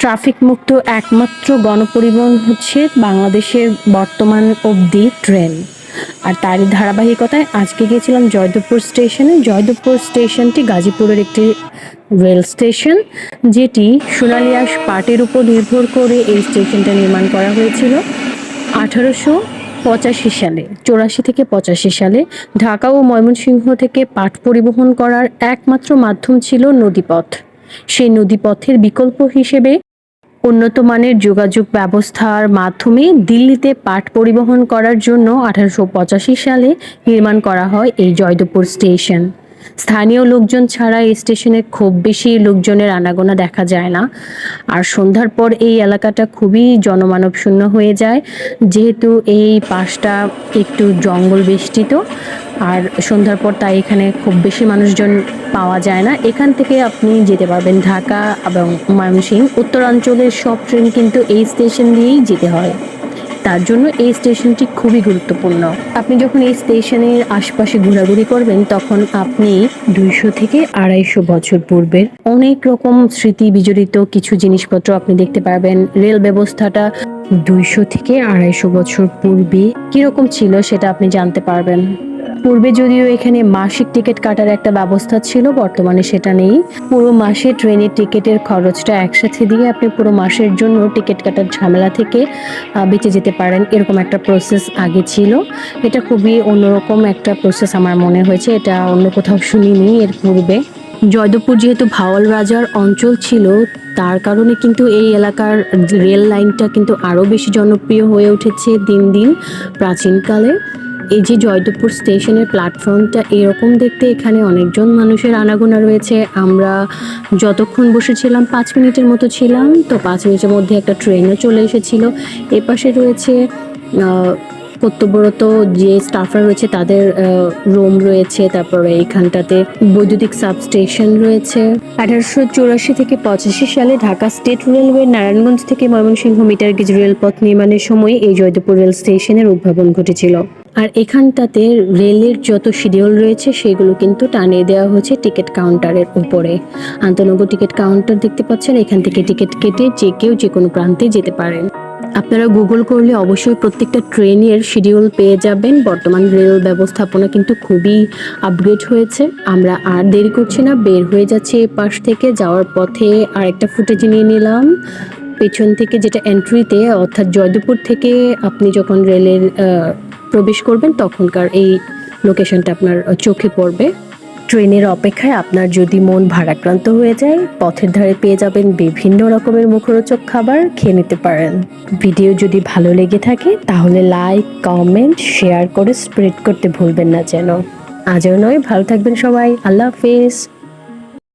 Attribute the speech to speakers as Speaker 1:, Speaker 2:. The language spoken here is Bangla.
Speaker 1: ট্রাফিক মুক্ত একমাত্র গণপরিবহন হচ্ছে বাংলাদেশের বর্তমান অবধি ট্রেন। আর তারই ধারাবাহিকতায় আজকে গিয়েছিলাম জয়দেবপুর স্টেশনে। জয়দেবপুর স্টেশনটি গাজীপুরের একটি রেল স্টেশন, যেটি সোনালিয়াস পাটের উপর নির্ভর করে এই স্টেশনটা নির্মাণ করা হয়েছিল আঠারোশো পঁচাশি সালে, চৌরাশি থেকে পঁচাশি সালে। ঢাকা ও ময়মনসিংহ থেকে পাট পরিবহন করার একমাত্র মাধ্যম ছিল নদীপথ। সেই নদীপথের বিকল্প হিসেবে উন্নত মানের যোগাযোগ ব্যবস্থার মাধ্যমে দিল্লিতে পাট পরিবহন করার জন্য আঠারোশো পঁচাশি সালে নির্মাণ করা হয় এই জয়দেবপুর স্টেশন। স্থানীয় লোকজন ছাড়া এই স্টেশনে খুব বেশি লোকজনের আনাগোনা দেখা যায় না। আর সন্ধ্যার পর এই এলাকাটা খুবই জনমানব শূন্য হয়ে যায়। যেহেতু এই পাশটা একটু জঙ্গল বেষ্টিত, আর সন্ধ্যার পর তাই এখানে খুব বেশি মানুষজন পাওয়া যায় না। এখান থেকে আপনি যেতে পারবেন ঢাকা এবং ময়মনসিংহ। উত্তরাঞ্চলের সব ট্রেন কিন্তু এই স্টেশন দিয়েই যেতে হয়। তার জন্য এই স্টেশনটি খুবই গুরুত্বপূর্ণ। আপনি যখন এই স্টেশনের আশপাশে ঘোরাঘুরি করবেন, তখন আপনি দুইশো থেকে আড়াইশো বছর পূর্বের অনেক রকম স্মৃতি বিজড়িত কিছু জিনিসপত্র আপনি দেখতে পারবেন। রেল ব্যবস্থাটা দুইশো থেকে আড়াইশো বছর পূর্বে কীরকম ছিল সেটা আপনি জানতে পারবেন। পূর্বে যদিও এখানে মাসিক টিকিট কাটার একটা ব্যবস্থা ছিল, বর্তমানে সেটা নেই। পুরো মাসে ট্রেনের টিকিটের খরচটা একসাথে দিয়ে আপনি পুরো মাসের জন্য টিকিট কাটার ঝামেলা থেকে বেঁচে যেতে পারেন, এরকম একটা প্রসেস আগে ছিল। এটা খুবই অন্যরকম একটা প্রসেস আমার মনে হয়েছে, এটা অন্য কোথাও শুনিনি এর পূর্বে। জয়দেবপুর যেহেতু ভাওয়াল রাজার অঞ্চল ছিল, তার কারণে কিন্তু এই এলাকার রেল লাইনটা কিন্তু আরও বেশি জনপ্রিয় হয়ে উঠেছে দিন দিন, প্রাচীনকালে। এই যে জয়দেবপুর স্টেশনের প্ল্যাটফর্মটা এরকম দেখতে এখানে অনেকজন মানুষের আনাগোনা রয়েছে। আমরা যতক্ষণ বসেছিলাম, পাঁচ মিনিটের মতো ছিলাম। তো পাঁচ মিনিটের মধ্যে একটা ট্রেনও চলে এসেছিল। এপাশে রয়েছে কর্তব্যরত যে স্টাফরা রয়েছে তাদের রুম রয়েছে, তারপরে এইখানটাতে বৈদ্যুতিক সাবস্টেশন রয়েছে। আঠারোশো চৌরাশি থেকে পঁচাশি সালে ঢাকা স্টেট রেলওয়ে নারায়ণগঞ্জ থেকে ময়মনসিংহ মিটার গেজ রেলপথ নির্মাণের সময় এই জয়দেবপুর রেল স্টেশনের উদ্ভাবন ঘটেছিল। আর এখানটাতে রেলের যত শিডিউল রয়েছে সেগুলো কিন্তু টানিয়ে দেওয়া হয়েছে টিকিট কাউন্টারের উপরে। আন্তনগর টিকিট কাউন্টার দেখতে পাচ্ছেন, এখান থেকে টিকিট কেটে যে কেউ যে কোনো প্রান্তে যেতে পারেন। আপনারা গুগল করলে অবশ্যই প্রত্যেকটা ট্রেনের শিডিউল পেয়ে যাবেন। বর্তমান রেল ব্যবস্থাপনা কিন্তু খুবই আপগ্রেড হয়েছে। আমরা আর দেরি করছি না, বের হয়ে যাচ্ছে এই পাশ থেকে। যাওয়ার পথে আরেকটা ফুটেজ নিয়ে নিলাম। পেছন থেকে যেটা এন্ট্রিতে অর্থাৎ জয়দেবপুর থেকে আপনি যখন রেলের প্রবেশ করবেন, তখনকার এই লোকেশনটা আপনার চোখে পড়বে। ট্রেনের অপেক্ষায় আপনার যদি মন ভারাক্রান্ত হয়ে যায়, পথের ধারে পেয়ে যাবেন বিভিন্ন রকমের মুখরোচক খাবার, খেয়ে নিতে পারেন। ভিডিও যদি ভালো লেগে থাকে, তাহলে লাইক, কমেন্ট, শেয়ার করে স্প্রেড করতে ভুলবেন না যেন। আজও নয়, ভালো থাকবেন সবাই। আল্লাহ হাফেজ।